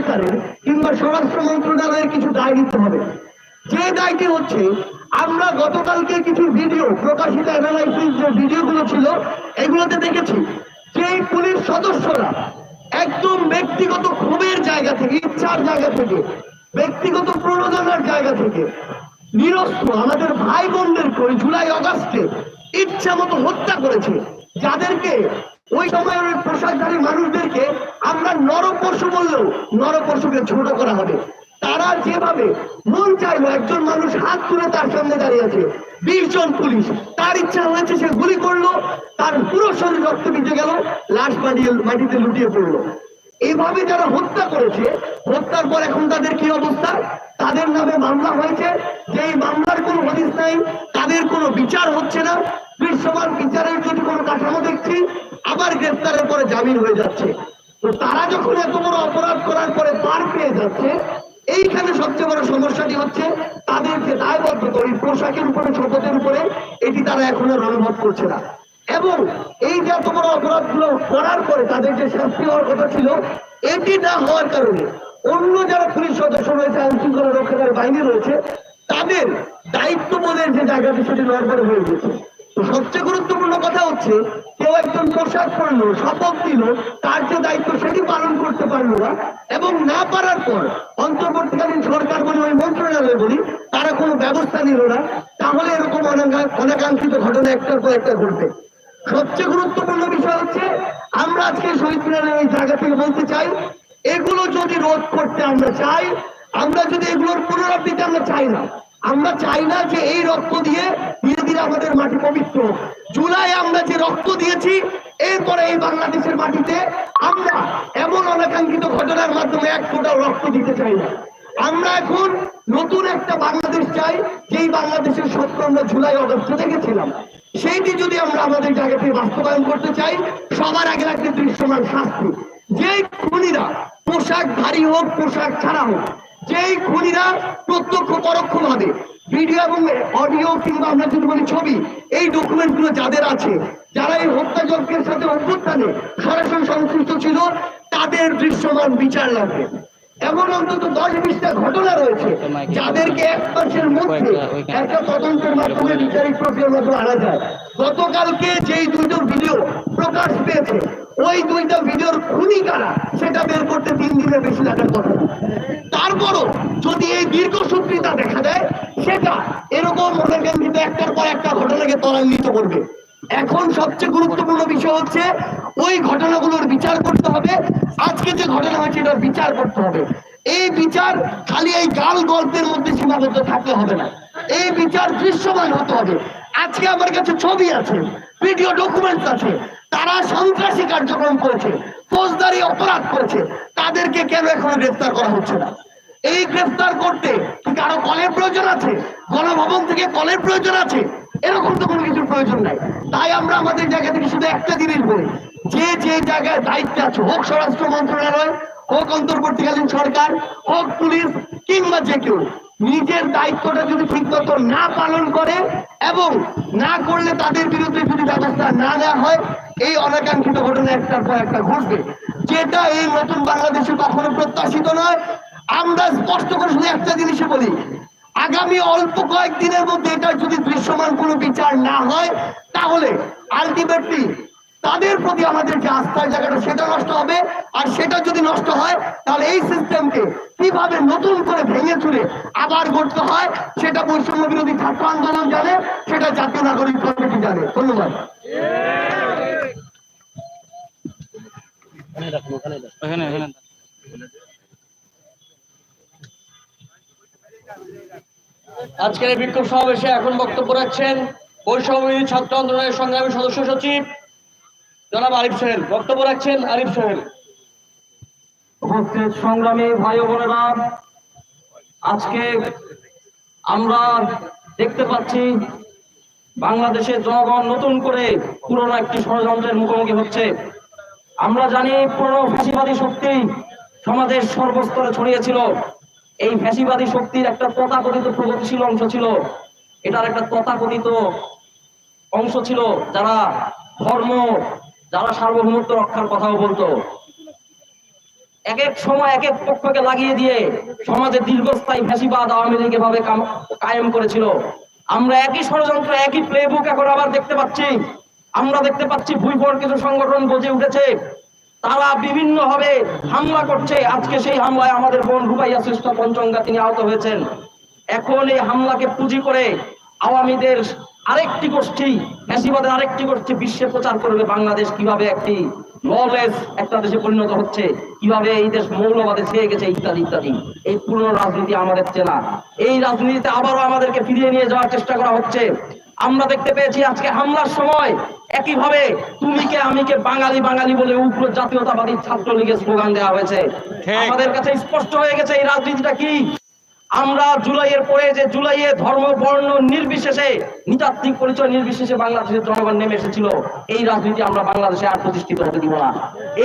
সরকারের কিংবা স্বরাষ্ট্র মন্ত্রণালয়ের কিছু দায় নিতে হবে। যে দায়টি হচ্ছে, আমরা গতকালকে কিছু ভিডিও, প্রকাশিত অ্যানালাইসিস যে ভিডিওগুলো ছিল, এগুলোতে দেখেছি যে পুলিশ সদস্যরা একদম ব্যক্তিগত ক্ষোভের জায়গা থেকে, ইচ্ছার জায়গা থেকে, ব্যক্তিগত প্রণোদনার জায়গা থেকে নিরস্ত্র আমাদের ভাই বোনদেরকে ওই জুলাই অগাস্টে ইচ্ছা মতো হত্যা করেছে। যাদেরকে ওই সময়ের পোশাকধারী মানুষদেরকে নরপশু বললেও নরপশুকে ছোট করা হবে। তারা যেভাবে মন চাইলো, একজন মানুষ হাত তুলে তার সামনে দাঁড়িয়ে আছে। বিশ জন পুলিশ, তার ইচ্ছা হয়েছে সে গুলি করল, তার পুরো শরীর রক্ত ভিজে গেল, লাশ মাটিয়ে মাটিতে লুটিয়ে পড়ল। এইভাবে যারা হত্যা করেছে, হত্যার পর এখন তাদের কি অবস্থা? তাদের নামে মামলা হয়েছে। যে এই মামলার কোনো হদিস নাই, তাদের কোনো বিচার হচ্ছে না। দৃশ্যমান বিচারের যদি কোনো কাঠামো দেখছি, আবার গ্রেফতারের পরে জামিন হয়ে যাচ্ছে। তারা যখন এত বড় অপরাধ করার পরে পার পেয়ে যাচ্ছে, এইখানে সবচেয়ে বড় সমস্যাটি হচ্ছে তাদের যে দায়বদ্ধতা ওই পোশাকের উপরে শপথের উপরে, এটি তারা এখন অনুভব করছে না। এবং এই যে এত বড় অপরাধগুলো করার পরে তাদের যে শাস্তি হওয়ার কথা ছিল, এটি না হওয়ার কারণে অন্য যারা পুলিশ সদস্য রয়েছে আইন শৃঙ্খলা রক্ষাকারী বাহিনী রয়েছে, তাদের দায়িত্ব দায়িত্ববোধের যে জায়গাটি সেটি নড়বড়ে হয়ে গেছে তো সবচেয়ে গুরুত্বপূর্ণ কথা হচ্ছে, কেউ একজন পোশাক পরলো শপথ দিল তার যে দায়িত্ব সেটি পালন করতে পারল না এবং না পারার পর অন্তর্বর্তীকালীন সরকার বলি ওই মন্ত্রণালয় বলি, তারা কোনো ব্যবস্থা নিল না। তাহলে এরকম অনাকা- অনাকাঙ্ক্ষিত ঘটনা একটার পর একটা ঘটবে। সবচেয়ে গুরুত্বপূর্ণ বিষয় হচ্ছে, আমরা আজকে শহীদ মিনারের এই জায়গা থেকে বলতে চাই, এগুলো যদি রোধ করতে আমরা চাই, আমরা যদি এগুলোর পুনরাবৃত্তি আমরা চাই না আমরা চাই না যে এই রক্ত দিয়ে ধীরে ধীরে আমাদের মাটি পবিত্র। জুলাই আমরা যে রক্ত দিয়েছি, এরপরে এই বাংলাদেশের মাটিতে আমরা এমন অনাকাঙ্ক্ষিত ঘটনার মাধ্যমে এক ফোঁটাও রক্ত দিতে চাই না। আমরা এখন নতুন একটা বাংলাদেশ চাই, যেই বাংলাদেশের স্বপ্ন আমরা জুলাই অগস্টে দেখেছিলাম। সেইটি যদি আমরা আমাদের জায়গা থেকে বাস্তবায়ন করতে চাই, সবার আগে লাগবে দৃশ্যমান শাস্তি। যেই খুনিরা পোশাক ভারী হোক, পোশাক ছাড়া হোক যেই খুনিরা প্রত্যক্ষ পরোক্ষ ভাবে ভিডিও এবং অডিও কিংবা আমরা যদি বলি ছবি, এই ডকুমেন্টগুলো যাদের আছে, যারা এই হত্যাযজ্ঞের সাথে অভ্যুত্থানে সরাসরি সংশ্লিষ্ট ছিল, তাদের দৃশ্যমান বিচার লাগবে। এমন অন্তত দশ বিশটা ঘটনা রয়েছে যাদেরকে এক মাসের মধ্যে একটা তদন্তের মাধ্যমে বিচারিক প্রক্রিয়ার মাধ্যমে আনা যায়। গতকালকে যেই দুটো ভিডিও প্রকাশ পেয়েছে ওই দুইটা ভিডিওর খুনি কারা সেটা বের করতে তিন দিনের বেশি লাগার কথা তারপরও যদি এই দীর্ঘ দীর্ঘসূত্রিতা দেখা দেয় সেটা এরকম মনের কেন্দ্রিত একটার পর একটা ঘটনাকে ত্বরান্বিত করবে। এখন সবচেয়ে গুরুত্বপূর্ণ বিষয় হচ্ছে, ওই ঘটনাগুলোর বিচার করতে হবে। আজকে যে ঘটনা হয়েছে, এটার বিচার করতে হবে। এই বিচার খালি এই গাল গল্পের মধ্যে সীমাবদ্ধ থাকতে হবে না। এই বিচার দৃশ্যমান হতে হবে। আজকে আমার কাছে ছবি আছে, ভিডিও ডকুমেন্টস আছে। তারা সন্ত্রাসী কার্যক্রম করেছে, ফৌজদারি অপরাধ করেছে। তাদেরকে কেন এখনও গ্রেফতার করা হচ্ছে না? এই গ্রেফতার করতে কি কারও কলের প্রয়োজন আছে? গণভবন থেকে কলের প্রয়োজন আছে? এরকম তো কোনো কিছুর প্রয়োজন নাই। তাই আমরা আমাদের জায়গা থেকে শুধু একটা জিনিস বলি, যে যে জায়গায় দায়িত্ব আছে, হোক স্বরাষ্ট্র মন্ত্রণালয়, হোক অন্তর্বর্তীকালীন সরকার, হোক পুলিশ কিংবা যে কেউ, নিজের দায়িত্বটা যদি ঠিক মতো না পালন করে এবং না করলে তাদের বিরুদ্ধে যদি ব্যবস্থা না নেওয়া হয়, এই অনাকাঙ্ক্ষিত ঘটনা একটার পর একটা ঘটবে। যেটা এই নতুন বাংলাদেশে কখনো প্রত্যাশিত নয়। আমরা স্পষ্ট করে শুধু একটা জিনিসই বলি আগামী অল্প কয়েকদিনের মধ্যে এটা যদি দৃশ্যমান কোনো বিচার না হয় তাহলে আলটিমেটলি তাদের প্রতি আমাদের যে আস্থার জায়গাটা সেটা নষ্ট হবে। আর সেটা যদি নষ্ট হয় তাহলে এই সিস্টেমকে কীভাবে নতুন করে ভেঙে চুরে আবার গড়তে হয় সেটা বৈষম্য বিরোধী ছাত্র আন্দোলন জানে সেটা জাতীয় নাগরিক কমিটি জানে। ধন্যবাদ। ওখানে ওখানে আজকের বিক্ষোভ সমাবেশে এখন বক্তব্য রাখছেন বৈষম্যবিরোধী ছাত্র আন্দোলনের সংগ্রামী সদস্য সচিব জনাব আরিফ সোহেল। বক্তব্য রাখছেন আরিফ সোহেল। উপস্থিত সংগ্রামী ভাই বোনেরা, আজকে আমরা দেখতে পাচ্ছি বাংলাদেশের জনগণ নতুন করে পুরনো একটি ষড়যন্ত্রের মুখোমুখি হচ্ছে। আমরা জানি পুরনো ফ্যাসিবাদী শক্তি সমাজের সর্বস্তরে ছড়িয়েছিল। এই ফ্যাসিবাদী শক্তির একটা তথাকথিত প্রগতিশীল অংশ ছিল। এটার একটা তথাকথিত অংশ ছিল যারা ধর্ম, যারা সার্বভৌমত্ব রক্ষার কথাও বলতো। এক এক সময় এক এক পক্ষকে লাগিয়ে দিয়ে সমাজে দীর্ঘস্থায়ী ফ্যাসিবাদ আওয়ামী লীগ এভাবে কায়েম করেছিল। আমরা একই ষড়যন্ত্র, একই প্লেবুক এখন আবার দেখতে পাচ্ছি। আমরা দেখতে পাচ্ছি ভুইফোর কিছু সংগঠন গজে উঠেছে। তারা বিভিন্ন ভাবে হামলা করছে। আজকে সেই হামলায় আমাদের বোন রুবাইয়া শ্রেষ্ঠ পঞ্চঙ্গা তিনি আহত হয়েছেন। এখন এই হামলাকে পুঁজি করে আওয়ামীদের আরেকটি গোষ্ঠী, ফ্যাসিবাদের আরেকটি গোষ্ঠী বিশ্বে প্রচার করবে বাংলাদেশ কীভাবে একটি ললেস একটা দেশে পরিণত হচ্ছে, কীভাবে এই দেশ মৌলবাদে ছেয়ে গেছে ইত্যাদি ইত্যাদি। এই পুরনো রাজনীতি আমাদের চেনা। এই রাজনীতিতে আবারও আমাদেরকে ফিরিয়ে নিয়ে যাওয়ার চেষ্টা করা হচ্ছে। আমরা দেখতে পেয়েছি আজকে হামলার সময়। একইভাবে তুমি কে আমি কে বাঙালি বাঙালি বলে উগ্র জাতীয়তাবাদী ছাত্রলীগের স্লোগান দেওয়া হয়েছে। আমাদের কাছে স্পষ্ট হয়ে গেছে এই রাজনীতিটা কি? আমরা জুলাইয়ের পরে যে জুলাইয়ে ধর্ম বর্ণ নির্বিশেষে নৃতাত্ত্বিক পরিচয় নির্বিশেষে বাংলাদেশের জনগণ নেমে এসেছিল এই রাজনীতি আমরা বাংলাদেশে আর প্রতিষ্ঠিত হতে দিব না।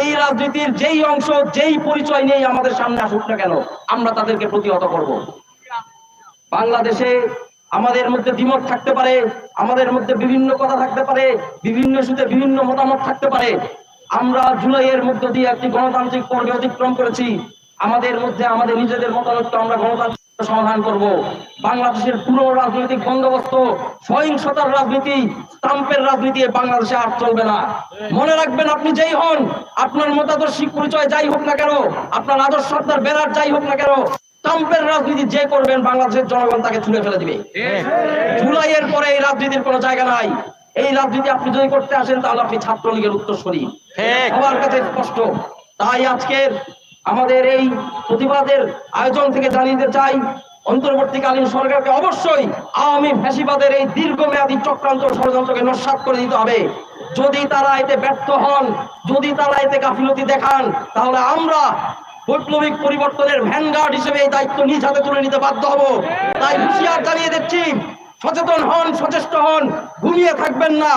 এই রাজনীতির যেই অংশ যেই পরিচয় নেই আমাদের সামনে আসুক না কেন আমরা তাদেরকে প্রতিহত করব। বাংলাদেশে আমাদের মধ্যে দ্বিমত থাকতে পারে, আমাদের মধ্যে বিভিন্ন কথা থাকতে পারে, বিভিন্ন ইস্যুতে বিভিন্ন মতামত থাকতে পারে। আমরা জুলাইয়ের মধ্য দিয়ে একটি গণতান্ত্রিক পর্বে অতিক্রম করেছি। আমাদের মধ্যে আমাদের নিজেদের মতামতকে আমরা গণতান্ত্রিক সমাধান করব। বাংলাদেশের পুরো রাজনৈতিক বন্দোবস্ত, সহিংসতার রাজনীতি, স্টাম্পের রাজনীতি বাংলাদেশে আর চলবে না। মনে রাখবেন আপনি যেই হন, আপনার মতাদর্শিক পরিচয় যাই হোক না কেন, আপনার আদর্শ, আপনার বেড়ার যাই হোক না কেন স্টাম্পের রাজনীতি যে করবেন বাংলাদেশের জনগণ তাকে ছুঁড়ে ফেলে দিবে। জুলাইয়ের পরে এই রাজনীতির কোনো জায়গা নাই। এই রাজনীতি আপনি যদি করতে আসেন তাহলে আপনি ছাত্রলীগের উত্তরসূরি। সবার কাছে স্পষ্ট। তাই আজকের আমাদের এই প্রতিবাদের আয়োজন থেকে জানিয়ে দিতে চাই অন্তর্বর্তীকালীন সরকারকে অবশ্যই আওয়ামী ফ্যাসিবাদের এই দীর্ঘমেয়াদী চক্রান্ত ষড়যন্ত্রকে নস্বাত করে দিতে হবে। যদি তারা এতে ব্যর্থ হন যদি তারা এতে গাফিলতি দেখান তাহলে আমরা বৈপ্লবিক পরিবর্তনের ভ্যানগার্ড হিসেবে এই দায়িত্ব নিজ হাতে তুলে নিতে বাধ্য হব। তাই হুঁশিয়ার জানিয়ে দিচ্ছি, সচেতন হন, সচেষ্ট হন, ঘুমিয়ে থাকবেন না।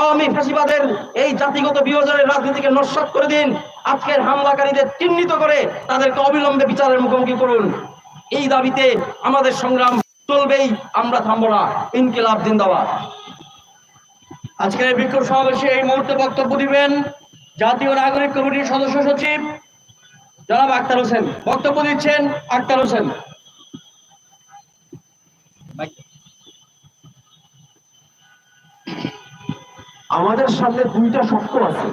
আওয়ামী ফ্যাসিবাদের এই জাতিগত বিভাজনের রাজনীতিকে নস্বাত করে দিন। আজকের হামলাকারীদের চিহ্নিত করে তাদেরকে অবিলম্বে বিচারের মুখোমুখি করুন। এই দাবিতে আমাদের সংগ্রাম চলবেই, আমরা থামবো না। ইনকিলাব জিন্দাবাদ। আজকের বিক্ষোভ সমাবেশে এই মুহূর্তে বক্তব্য দিবেন জাতীয় নাগরিক কমিটির সদস্য সচিব জনাব আক্তার হোসেন, বক্তব্য দিচ্ছেন আক্তার হোসেন। আমাদের সামনে দুইটা সত্য আছে।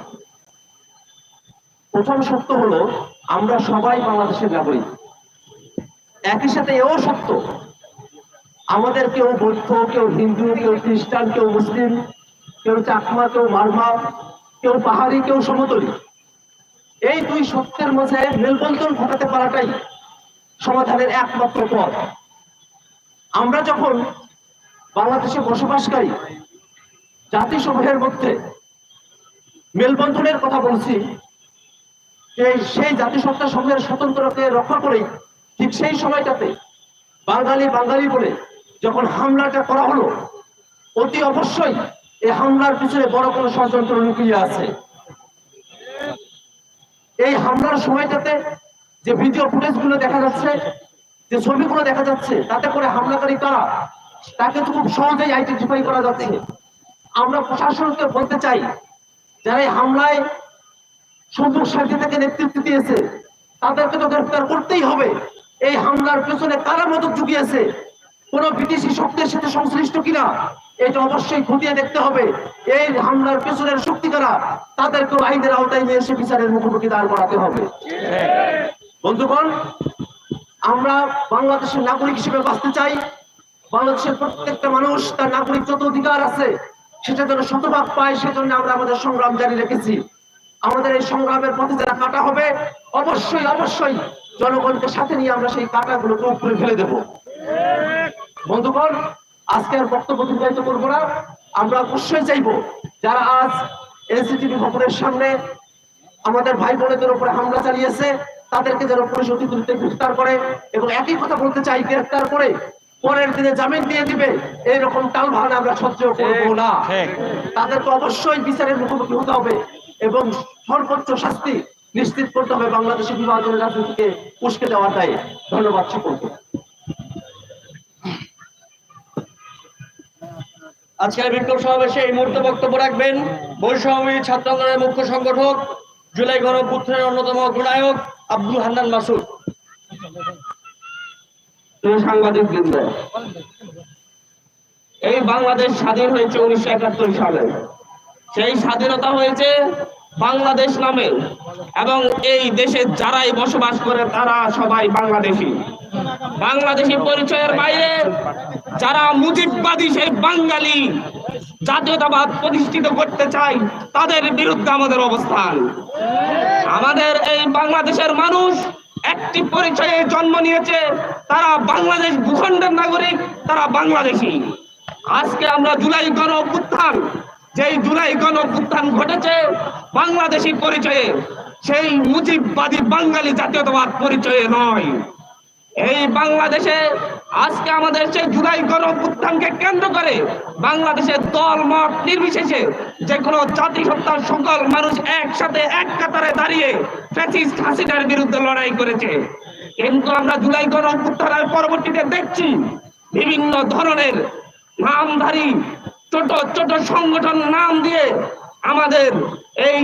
প্রথম সত্য হলো, আমরা সবাই বাংলাদেশের নাগরিক। একই সাথে এও সত্য আমাদের কেউ বৌদ্ধ, কেউ হিন্দু, কেউ খ্রিস্টান, কেউ মুসলিম, কেউ চাকমা, কেউ মারমা, কেউ পাহাড়ি, কেউ সমতলী। এই দুই সত্যের মাঝে মেলবন্ধন ঘটাতে পারাটাই সমাধানের একমাত্র পথ। আমরা যখন বাংলাদেশে বসবাসকারী জাতিসমূহের মধ্যে মেলবন্ধনের কথা বলছি যে সেই জাতিসত্তা সমূহের স্বতন্ত্রকে রক্ষা করে ঠিক সেই সময়টাতে বাঙালি বাঙালি বলে যখন হামলাটা করা হলো, অতি অবশ্যই এই হামলার পিছনে বড় কোনো ষড়যন্ত্র লুকিয়ে আছে। এই হামলার সময়টাতে যে ভিডিও ফুটেজগুলো দেখা যাচ্ছে, যে ছবিগুলো দেখা যাচ্ছে, তাতে করে হামলাকারী কারা, তাকে তো খুব সহজেই আইডেন্টিফাই করা যাচ্ছে। আমরা প্রশাসনকে বলতে চাই, যারা হামলায় সম্মুখ সারিতে থেকে নেতৃত্ব দিয়েছে, তাদেরকে তো গ্রেফতার করতেই হবে। এই হামলার পেছনে কারা মদত জুগিয়েছে? কোন বিদেশি শক্তির সাথে সংশ্লিষ্ট কিনা? এটা অবশ্যই খতিয়ে দেখতে হবে। এই হামলার পেছনের শক্তি কারা, তাদেরকেও আইনের আওতায় নিয়ে এসে বিচারের মুখোমুখি দাঁড় করাতে হবে। বন্ধুগণ, আমরা বাংলাদেশের নাগরিক হিসেবে বাঁচতে চাই। বাংলাদেশের প্রত্যেকটা মানুষ তার নাগরিক যত অধিকার আছে, সেটা যেন শতভাগ পায়, সেজন্য আমরা আমাদের সংগ্রাম জারি রেখেছি। আমাদের এই সংগ্রামের পথে যারা কাটা হবে, অবশ্যই অবশ্যই জনগণকে সাথে নিয়ে আমরা সেই কাটাগুলোকে উপরে ফেলে দেব। বন্ধুগণ আজকে আর বক্তব্য দীর্ঘায়িত করব না। আমরা অবশ্যই চাইব যারা আজ এনসিটিভি ভবনের সামনে আমাদের ভাই বোনেদের উপরে হামলা চালিয়েছে তাদেরকে যেন পুলিশ অতি দ্রুত গ্রেফতার করে এবং একই কথা বলতে চাই গ্রেফতার করে পরের দিনে জামিন দিয়ে দিবে এইরকম টাল ভাড়া আমরা সহ্য করব না। তাদেরকে অবশ্যই বিচারের মুখোমুখি হতে হবে এবং সর্বোচ্চ শাস্তি নিশ্চিত করতে হবে বাংলাদেশের বিভাজনের রাজনীতিকে উস্কে দেওয়াটাই। ধন্যবাদ সকলকে। আজকের বিক্ষোভ সমাবেশে এই মুহূর্তে বক্তব্য রাখবেন বৈষম্য ছাত্র আন্দোলনের মুখ্য সংগঠক, জুলাই গণপুত্রের অন্যতম অগ্রনায়ক আব্দুল হান্নান মাসুদ। সাংবাদিক এই বাংলাদেশ স্বাধীন হয়েছে উনিশশো একাত্তর সালে। সেই স্বাধীনতা হয়েছে বাংলাদেশ নামে এবং এই দেশে যারাই বসবাস করে তারা সবাই বাংলাদেশী। বাংলাদেশী পরিচয়ের বাইরে যারা মুজিববাদী সেই বাঙালি জাতীয়তাবাদ প্রতিষ্ঠিত করতে চায়, তাদের বিরুদ্ধে আমাদের অবস্থান। আমাদের এই বাংলাদেশের মানুষ একটি পরিচয়ে জন্ম নিয়েছে, তারা বাংলাদেশ ভূখণ্ডের নাগরিক, তারা বাংলাদেশী। আজকে আমরা জুলাই গণ অভ্যুত্থান যেই জুলাই গণ ঘটেছে, বাংলাদেশী পরিচয়ে, সেই মুজিববাদী বাঙালি জাতীয়তাবাদ পরিচয়ে নয়। এই বাংলাদেশে আজকে আমাদের সেই জুলাই গণ কেন্দ্র করে বাংলাদেশের দল মত নির্বিশেষে যে কোনো জাতিসত্তার সকল মানুষ একসাথে এক কাতারে দাঁড়িয়ে ফ্যাসিস্ট হাসিনার বিরুদ্ধে লড়াই করেছে। কিন্তু আমরা জুলাই গণ অভ্যুত্থানের পরবর্তীতে দেখছি বিভিন্ন ধরনের নামধারী ছোট ছোট সংগঠন নাম দিয়ে আমাদের এই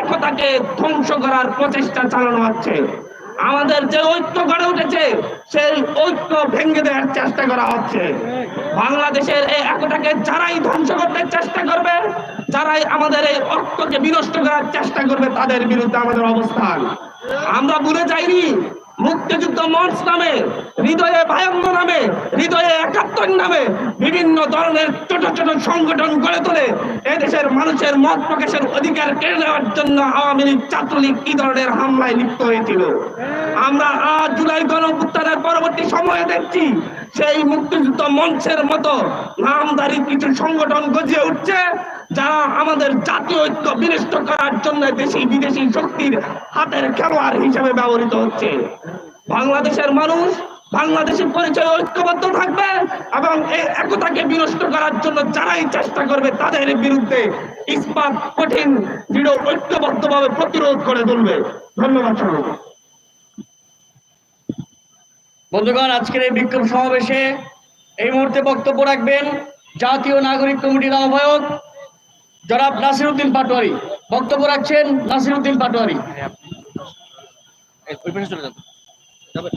একতাকে ধ্বংস করার প্রচেষ্টা চালানো হচ্ছে। আমাদের যে ঐক্য গড়ে উঠেছে, সেই ঐক্য ভেঙে দেওয়ার চেষ্টা করা হচ্ছে। বাংলাদেশের এই একতাকে যারাই ধ্বংস করতে চেষ্টা করবে, যারাই আমাদের এই ঐক্যকে বিনষ্ট করার চেষ্টা করবে, তাদের বিরুদ্ধে আমাদের অবস্থান। আমরা ভুলে যাইনি মুক্তিযুদ্ধ মঞ্চ নামে, হৃদয়ে ভায়ঙ্গ নামে, হৃদয়ে একাত্তর নামে বিভিন্ন ধরনের ছোট ছোট সংগঠন গড়ে তোলে। এদেশের মানুষের মত প্রকাশের অধিকার কেড়ে নেওয়ার জন্য আওয়ামী লীগ, ছাত্রলীগ কি ধরনের হামলায় লিপ্ত হয়েছিল? আমরা আজ জুলাই গণপুত্থানের পরবর্তী সময়ে দেখছি সেই মুক্তিযুদ্ধ মঞ্চের মতো নামধারী কিছু সংগঠন গজিয়ে উঠছে। যারা আমাদের জাতীয় ঐক্য বিনষ্ট করার জন্য দেশি বিদেশি শক্তির হাতের খেলোয়াড় হিসেবে ব্যবহৃত হচ্ছে। বাংলাদেশের মানুষ বাংলাদেশের পরিচয় ঐক্যবদ্ধ থাকবে এবং এই একতাকে বিনষ্ট করার জন্য যারাই চেষ্টা করবে তাদের বিরুদ্ধে ইস্পাত, কঠিন, দৃঢ়, ঐক্যবদ্ধভাবে প্রতিরোধ করে তুলবে। ধন্যবাদ সবাইকে। বন্ধুগণ, আজকের এই বিক্ষোভ সমাবেশে এই মুহূর্তে বক্তব্য রাখবেন জাতীয় নাগরিক কমিটির আহ্বায়ক জনাব নাসির উদ্দিন পাটোয়ারি। বক্তব্য রাখছেন নাসির উদ্দিন পাটোয়ারি ওই চলে যাবে যাবে